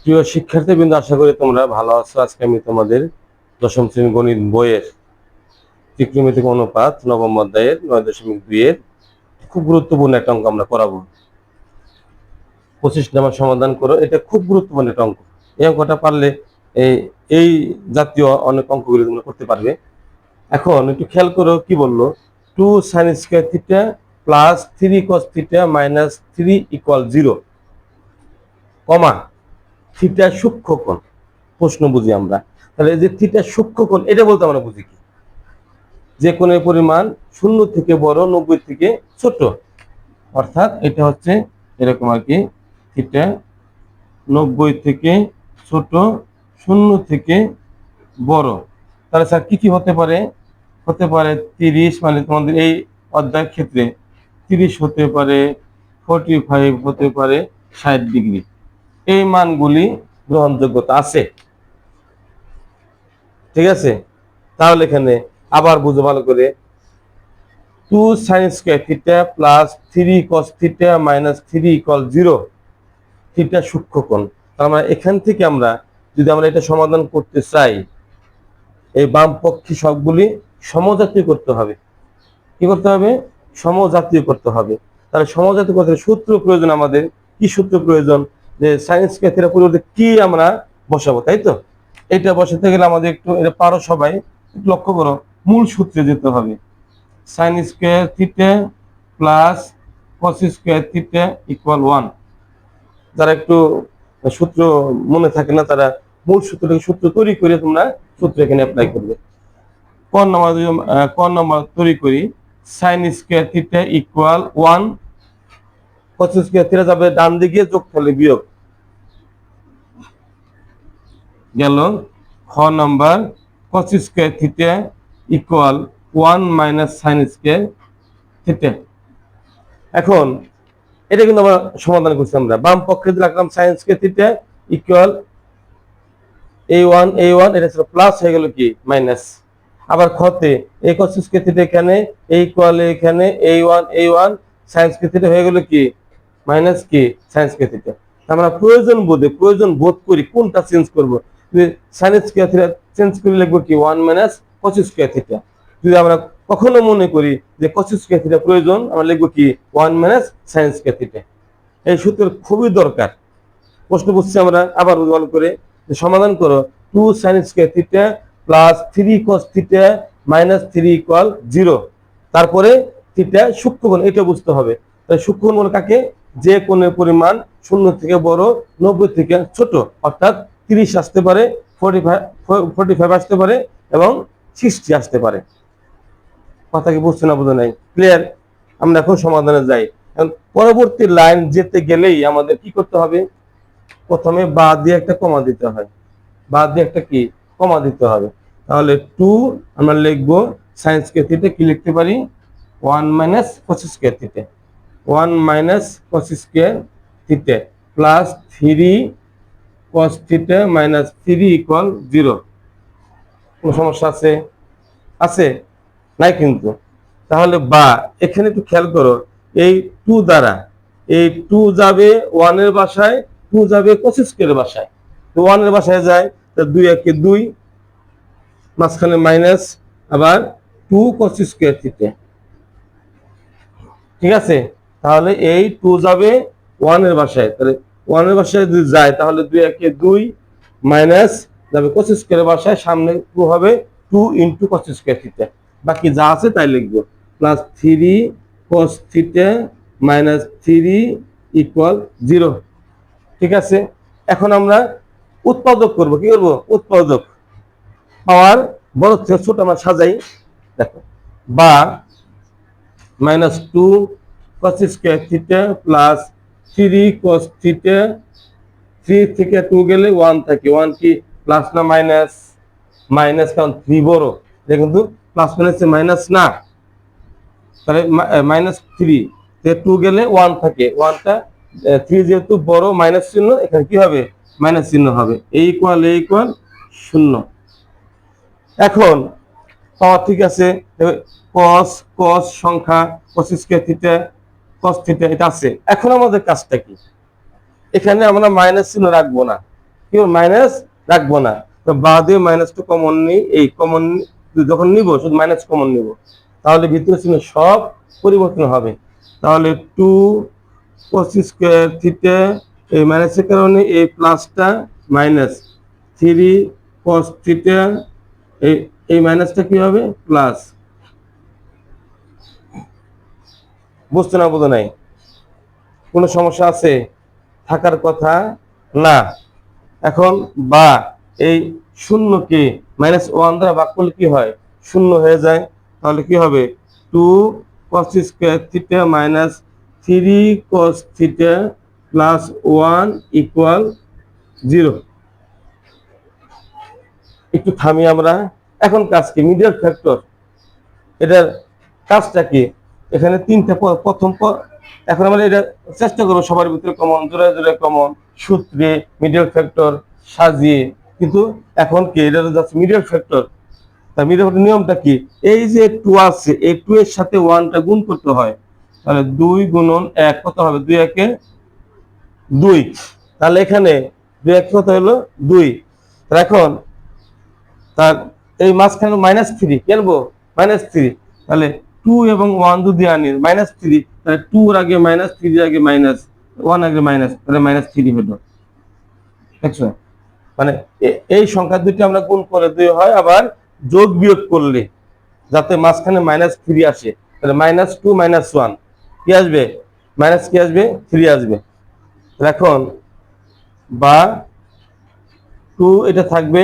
প্রিয় শিক্ষার্থী শিক্ষার্থীবৃন্দ, আশা করি তোমরা ভালো আছো। আজকে আমি তোমাদের দশম শ্রেণি গণিত বইয়ের ত্রিকোণমিতিক অনুপাত নবম অধ্যায়ের নয় দশমিক দুইয়ের খুব গুরুত্বপূর্ণ একটা অঙ্ক আমরা করাবো। পঁচিশ নাম্বার সমাধান করো। এটা খুব গুরুত্বপূর্ণ একটা অঙ্ক। এই অঙ্কটা পারলে এই এই জাতীয় অনেক অঙ্কগুলি তোমরা করতে পারবে। এখন একটু খেয়াল করো কি বলল? Two sine square theta plus three cos theta minus three equal zero. Comma. Theta সূক্ষ্ম কোণ প্রশ্ন বুঝি আমরা। তাহলে যে থিটা সূক্ষ্ম কোণ এটা বলতে আমরা বুঝি কি? যে কোণের পরিমাণ শূন্য থেকে বড়, নব্বই থেকে ছোট। অর্থাৎ এটা হচ্ছে এরকম আর কি থিটা নব্বই থেকে ছোট, শূন্য থেকে বড়। তাহলে স্যার কি কি হতে পারে? হতে পারে তিরিশ মানে তোমাদের এই অধ্যায়ের ক্ষেত্রে তিরিশ হতে পারে ফোরটি ফাইভ হতে পারে ষাট ডিগ্রি। এই মানগুলি গ্রহণযোগ্যতা আছে। ঠিক আছে? তাহলে এখানে আবার বুঝো ভালো করে। Two sine square theta plus three cos theta minus three equal zero theta সূক্ষ্ম কোণ। তার মানে এখান থেকে আমরা যদি আমরা এটা সমাধান করতে চাই, এই বামপক্ষী সবগুলি সমজাতীয় করতে হবে। কি করতে হবে? সমজাতীয় করতে হবে। তাহলে সমজাতীয় করতে সূত্র প্রয়োজন আমাদের। কি সূত্র প্রয়োজন? যে সায়েন্স ক্যাথেরা পরিবর্তে কি আমরা বসাবো, তাই তো? এটা বসাতে গেলে আমাদের একটু, এটা পারো সবাই লক্ষ্য করো, মূল সূত্রে যেতে হবে। Sine square theta plus cos square theta equal one যারা একটু সূত্র মনে থাকে না, তারা মূল সূত্রটাকে সূত্র তৈরি করে তোমরা সূত্র এখানে অ্যাপ্লাই করবে। ক নম্বর ক নম্বর তৈরি করি? Sine square theta equal one cos square theta যাবে, ডান দিকে যোগ ফলে বিয়োগ। গেল, খ নম্বর cos square theta equal one minus sine square theta. এখন, এটা কিন্তু আমরা সমাধান করছি আমরা। বাম পক্ষে রাখলাম সাইন স্কোয়ার থিটা ইকুয়াল এ ওয়ান এ ওয়ান এটা ছিল প্লাস হয়ে গেল কি? মাইনাস আবার খতে এই কস স্কোয়ার থিটা এখানে এই ইকুয়াল এখানে এ ওয়ান এই ওয়ান সাইন স্কোয়ার থিটা হয়ে গেল কি? মাইনাস কে সাইন স্কোয়ার থিটা আমরা প্রয়োজন বোধে, প্রয়োজন বোধ করি কোনটা চেঞ্জ করব? সাইন স্কোয়ার থিটা চেঞ্জ করে লিখব কি? One minus cos square theta যদি আমরা কখনো মনে করি যে কস স্কোয়ার থিটা প্রয়োজন, আমরা লিখব কি? One minus sine square theta এই সূত্রের খুবই দরকার। প্রশ্ন বুঝছি আমরা আবার ভালো করে সমাধান করো। Two sine square theta plus three cos theta minus three equal zero তারপরে থিটা সূক্ষ্মকোণ, এটা বুঝতে হবে। তাহলে সূক্ষ্মকোণ বলে কাকে? যে কোণের পরিমাণ শূন্য থেকে বড়, নব্বই থেকে ছোট, অর্থাৎ তিরিশ আসতে পারে ফোর্টি ফাইভ ফোর্টি ফাইভ আসতে পারে এবং সিক্সটি আসতে পারে। কথা কি বুঝছে না বুঝে নাই? ক্লিয়ার আমরা এখন সমাধানে যাই। পরবর্তী লাইন যেতে গেলেই আমাদের কি করতে হবে? প্রথমে বা দিয়ে একটা কমা দিতে হয়। বা দিয়ে একটা কি? কমা দিতে হবে। তাহলে টু আমরা লিখব সায়েন্স কে কি লিখতে পারি? ওয়ান মাইনাস পঁচিশ কে থিতে ওয়ান মাইনাস পঁচিশ কে theta plus three cos theta minus three equal zero কোনো সমস্যা আছে? আছে। নাই কিন্তু। তাহলে বা, এখানে একটু খেয়াল করো, এই টু দ্বারা, এই টু যাবে ওয়ানের বাসায় টু যাবে কের বাসায়। তো ওয়ানের বাসায় যায়, তো দুই একে দুই, মাঝখানে মাইনাস আবার টু পঁচিশ স্কোয়ার থিতে ঠিক আছে? তাহলে এই টু যাবে ওয়ানের বাসায়। তাহলে ওয়ানের বাসায় যদি যায়, তাহলে দুই একে দুই মাইনাস যাবে পঁচিশ স্কোয়ারের বাসায়, সামনে টু হবে টু ইন্টু পঁচিশ স্কোয়ার থিতে বাকি যা আছে তাই লিখব। Plus three cos theta minus three equal zero ঠিক আছে? এখন আমরা উৎপাদক করব। কি করব? উৎপাদক। পাওয়ার বড় ছোট আমরা সাজাই। দেখো বা minus two cos square theta plus three cos theta three থেকে টু গেলে ওয়ান থাকে। ওয়ান কি প্লাস না মাইনাস মাইনাস কারণ থ্রি বড়। এটা কিন্তু প্লাস মাইনাস মাইনাস না। তাহলে মাইনাস থ্রি টু গেলে ওয়ান থাকে। ওয়ানটা থ্রি যেহেতু বড় মাইনাস চিহ্ন, এখানে কি হবে? মাইনাস চিহ্ন হবে। এ ইকুয়াল এ ইকুয়াল শূন্য। এখন, পাওয়ার ঠিক আছে। কস কস সংখ্যা cos square theta cos theta এটা আছে। এখন আমাদের কাজটা কি? এখানে আমরা মাইনাস চিহ্ন রাখব না। কি মাইনাস রাখব না। তো বা দিয়ে মাইনাস টু কমন নিই। এই কমন যখন নিব, শুধু মাইনাস কমন নিব। তাহলে ভিতরে চিহ্ন সব পরিবর্তন হবে। তাহলে টু পঁচিশ স্কোয়ার থিটা এই মাইনাসের কারণে এই প্লাসটা মাইনাস থ্রি কস থিটা এই এই মাইনাসটা কি হবে? প্লাস বুঝতে না বোঝো নাই। কোনো সমস্যা আছে? থাকার কথা না। এখন বা, এই শূন্যকে মাইনাস ওয়ান দ্বারা ভাগ করলে কি হয়? শূন্য হয়ে যায়। তাহলে কি হবে? Two cos square theta minus three cos theta plus one equal zero একটু থামি আমরা। এখন কাজ কি মিডিয়াল ফ্যাক্টর এটার কাজটা কি? এখানে তিনটা প্রথম এখন আমরা এটা চেষ্টা করব সবার ভিতরে কমন জোড়ায় জোরে কমন সূত্রে মিডিয়াল ফ্যাক্টর সাজিয়ে। কিন্তু এখন কি, এটা যাচ্ছে মিডিয়াল ফ্যাক্টর তা মিডিয়াল ফ্যাক্টর নিয়মটা কি? এই যে টু আছে, এই টু এর সাথে ওয়ানটা গুণ করতে হয়, তাহলে দুই গুণন এক, কত হবে? দুই একে দুই। তাহলে এখানে দুই এক কত হলো? দুই। এখন, তার এই মাঝখানে মাইনাস থ্রি কেনবো মাইনাস থ্রি তাহলে টু এবং ওয়ান যদি আনি মাইনাস থ্রি তাহলে টুর আগে মাইনাস থ্রির আগে মাইনাস ওয়ান আগে মাইনাস তাহলে মাইনাস থ্রি হলো। মানে এই সংখ্যা দুটি আমরা গুণ করে দুই হয়, আবার যোগ বিয়োগ করলে, যাতে মাঝখানে মাইনাস থ্রি আসে, তাহলে মাইনাস টু মাইনাস ওয়ান কি আসবে? মাইনাস কি আসবে? থ্রি আসবে। এখন বা টু এটা থাকবে,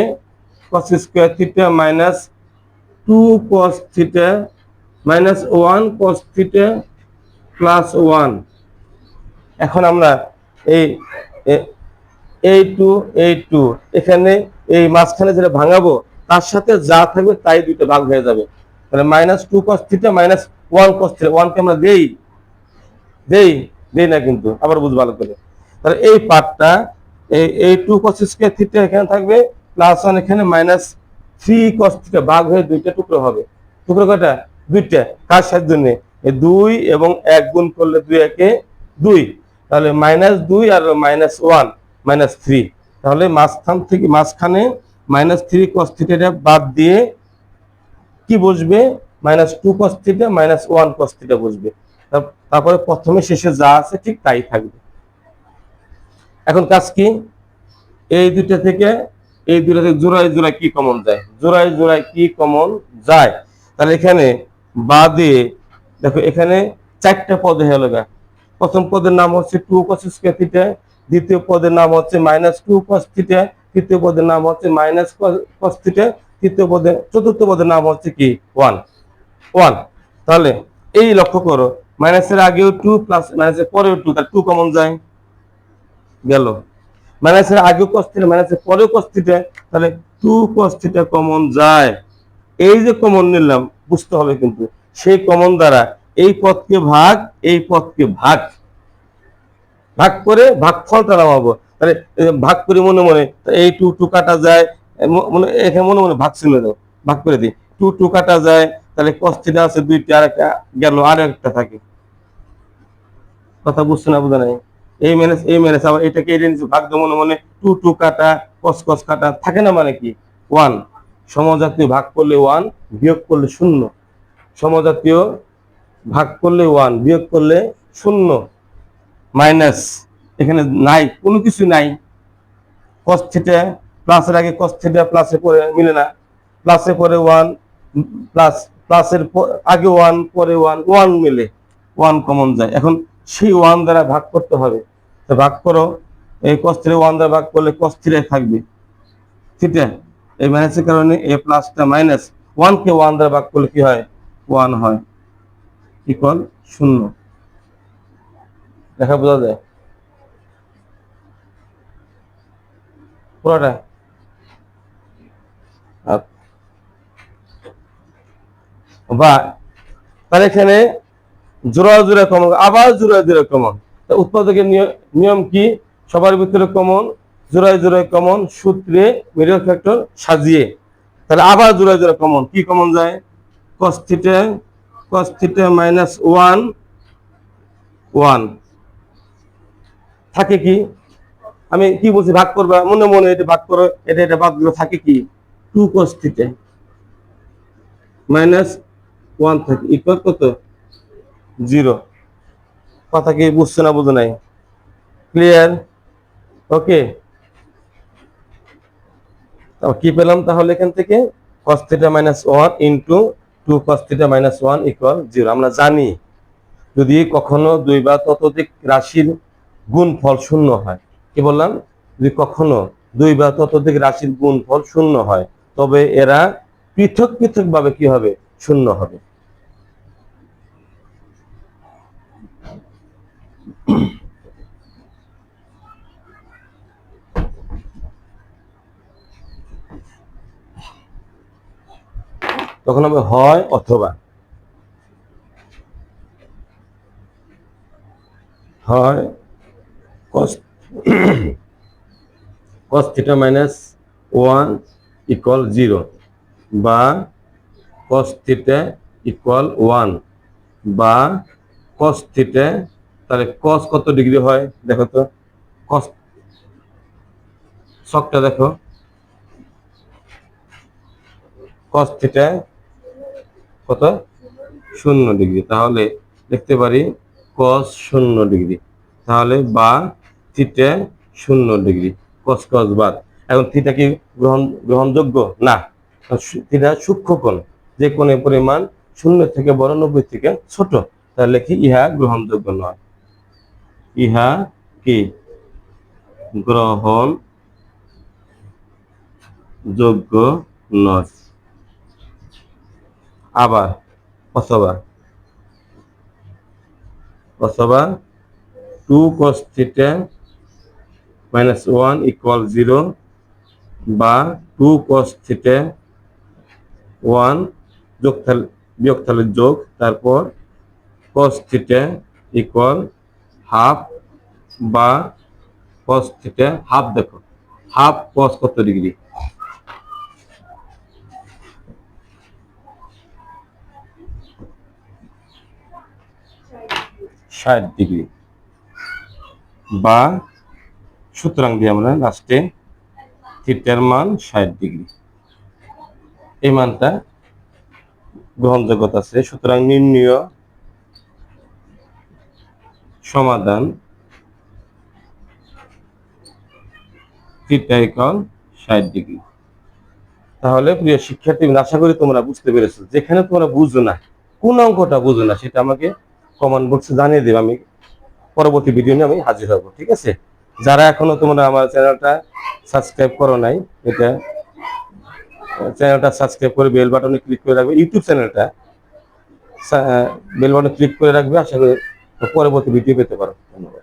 cos square theta minus two cos theta minus one cos theta plus one. এখন আমরা এই এই টু এই টু, এখানে এই মাঝখানে যেটা ভাঙাবো, তার সাথে যা থাকবে তাই দুটো ভাগ হয়ে যাবে। তাহলে minus two cos theta minus one cos theta, ওয়ানকে আমরা দেই দেই দেই না কিন্তু, আবার বুঝ ভালো করে। তাহলে এই পার্টটা, এই এই টু কস স্কোয়ার থিটা এখানে থাকবে প্লাস ওয়ান এখানে মাইনাস থ্রি কস থিটা ভাগ হয়ে দুইটা টুকরো হবে। টুকরো কটা দুইটা, কার সাহায্য নিয়ে? দুই এবং এক গুণ করলে দুই একে দুই। তাহলে মাইনাস দুই আর মাইনাস ওয়ান মাইনাস থ্রি তাহলে মাঝখান থেকে, মাঝখানে মাইনাস থ্রি কস থিটাটা বাদ দিয়ে কি বসবে? Minus two cos theta minus one cos theta বসবে। তারপরে প্রথমে, শেষে যা আছে ঠিক তাই থাকবে। এখন কাজ কি? এই দুইটা থেকে, এই দুইটা থেকে জোড়ায় জোড়ায় কি কমন যায়? জোড়ায় জোড়ায় কি কমন যায়? তাহলে এখানে বাদে, দেখো এখানে চারটা পদ গেল গা। প্রথম পদের নাম হচ্ছে টু কস স্কোয়ার দ্বিতীয় পদের নাম হচ্ছে মাইনাস টু কস তৃতীয় পদের নাম হচ্ছে মাইনাস কস তৃতীয় পদের, চতুর্থ পদের নাম হচ্ছে কি? ওয়ান ওয়ান তাহলে এই লক্ষ্য করো মাইনাসের আগেও টু প্লাস মাইনাসের পরেও টু তার টু কমন যায়। গেল। মাইনাসের আগেও কস্তিটা মাইনাসের পরেও কস্তিটা তাহলে টু কস্তিটা কমন যায়। এই যে কমন নিলাম, বুঝতে হবে কিন্তু, সেই কমন দ্বারা এই পথকে ভাগ, এই পথকে ভাগ। ভাগ করে ভাগফলটা নামাবো। তাহলে ভাগ করে মনে মনে এই টু টু কাটা যায় মনে, এখানে মনে মনে ভাগ ছিল ভাগ করে দিই। টু টু কাটা যায়, তাহলে কস্তিটা আছে দুইটা, আর একটা গেল, আর একটা থাকে। কথা বুঝছে না, বোঝা নাই? এই ম্যানেজ এই ম্যানেজ আবার এটাকে এটা নিচে ভাগ দেবো মনে মনে টু টু কাটা কস কস কাটা, থাকে না মানে কি? ওয়ান সমজাতীয় ভাগ করলে ওয়ান বিয়োগ করলে শূন্য। সমজাতীয় ভাগ করলে ওয়ান বিয়োগ করলে শূন্য। মাইনাস এখানে নাই, কোনো কিছু নাই। কস থিটা প্লাসের আগে কস থিটা প্লাসে পরে মিলে না। প্লাসে পরে ওয়ান প্লাস প্লাসের আগে ওয়ান পরে ওয়ান ওয়ান মিলে। ওয়ান কমন যায়। এখন সেই ওয়ান দ্বারা ভাগ করতে হবে। ভাগ করো। এই কস থ্রি ওয়ান দ্বারা ভাগ করলে কস থ্রি থাকবে। থিটা এই মাইনাসের কারণে এ প্লাসটা মাইনাস ওয়ানকে ওয়ান দ্বারা ভাগ করলে কি হয়? ওয়ান হয়। ইকুয়াল শূন্য। দেখা বোঝা যায়? পুরোটা? আচ্ছা। বা, তাহলে এখানে জোড়া জোড়া কমন আবার জোড়া জোড়া কমন উৎপাদকের নিয়ম কি? সবার ভিতরে কমন জোড়ায় জোড়ায় কমন সূত্রে মিডল ফ্যাক্টর সাজিয়ে। তাহলে আবার জোড়ায় জোড়া কমন কি কমন যায়? cos theta minus one one থাকে কি? আমি কি বলছি, ভাগ করবা? মনে মনে এটা ভাগ করো, এটা এটা দিলে থাকে কি? Two cos theta minus one থাকে ইকুয়াল কত? জিরো কথা কি বুঝছে না বুঝে নাই? ক্লিয়ার ওকে কি পেলাম তাহলে এখান থেকে? cos theta minus one into two cos theta minus one equal zero আমরা জানি, যদি কখনো দুই বা ততোধিক রাশির গুণফল শূন্য হয়, কি বললাম? যদি কখনো দুই বা ততোধিক রাশির গুণফল শূন্য হয়, তবে এরা পৃথক পৃথক ভাবে কি হবে? শূন্য হবে। তখন হবে হয় অথবা। হয় cos cos theta minus one equal zero বা cos থিটা ইকুয়াল ওয়ান বা cos থিটা তাহলে cos কত ডিগ্রি হয়? দেখো তো, cos শকটা দেখো। cos থিটা কত? শূন্য ডিগ্রি। তাহলে দেখতে পারি cos শূন্য ডিগ্রি। তাহলে বা থিটা শূন্য ডিগ্রি। cos cos বাদ। এখন থিটা কি গ্রহণ, গ্রহণযোগ্য? না। থিটা সূক্ষ্ম কোণ। যে কোণের পরিমাণ শূন্য থেকে বড় নব্বই থেকে ছোট, তাহলে কি ইহা গ্রহণযোগ্য নয়। ইহা কি? গ্রহণ যোগ্য নয়। আবার, অথবা। অথবা two cos theta minus one equal zero বা টু cos থিটা ওয়ান যোগ থালে যোগ, তারপর cos থিটা ইকুয়াল হাফ বা cos থিটা হাফ দেখো। হাফ cos কত ডিগ্রি ষাট ডিগ্রি বা সুতরাং দিয়ে আমরা লাস্টে থিটার মান ষাট ডিগ্রি এই মানটা গ্রহণযোগ্যতা আছে। সুতরাং নির্ণীয় সমাধান থিটা ষাট ডিগ্রি তাহলে প্রিয় শিক্ষার্থী, আশা করি তোমরা বুঝতে পেরেছ। যেখানে তোমরা বুঝো না, কোন অঙ্কটা বুঝো না, সেটা আমাকে কমেন্ট বক্সে জানিয়ে দেবে, আমি পরবর্তী ভিডিও নিয়ে আমি হাজির হব, ঠিক আছে? যারা এখনও তোমরা আমার চ্যানেলটা সাবস্ক্রাইব করো নাই, এটা চ্যানেলটা সাবস্ক্রাইব করে বেল বাটনে ক্লিক করে রাখবে ইউটিউব চ্যানেলটা বেল বাটনে ক্লিক করে রাখবে, আশা করি পরবর্তী ভিডিও পেতে পারো। ধন্যবাদ।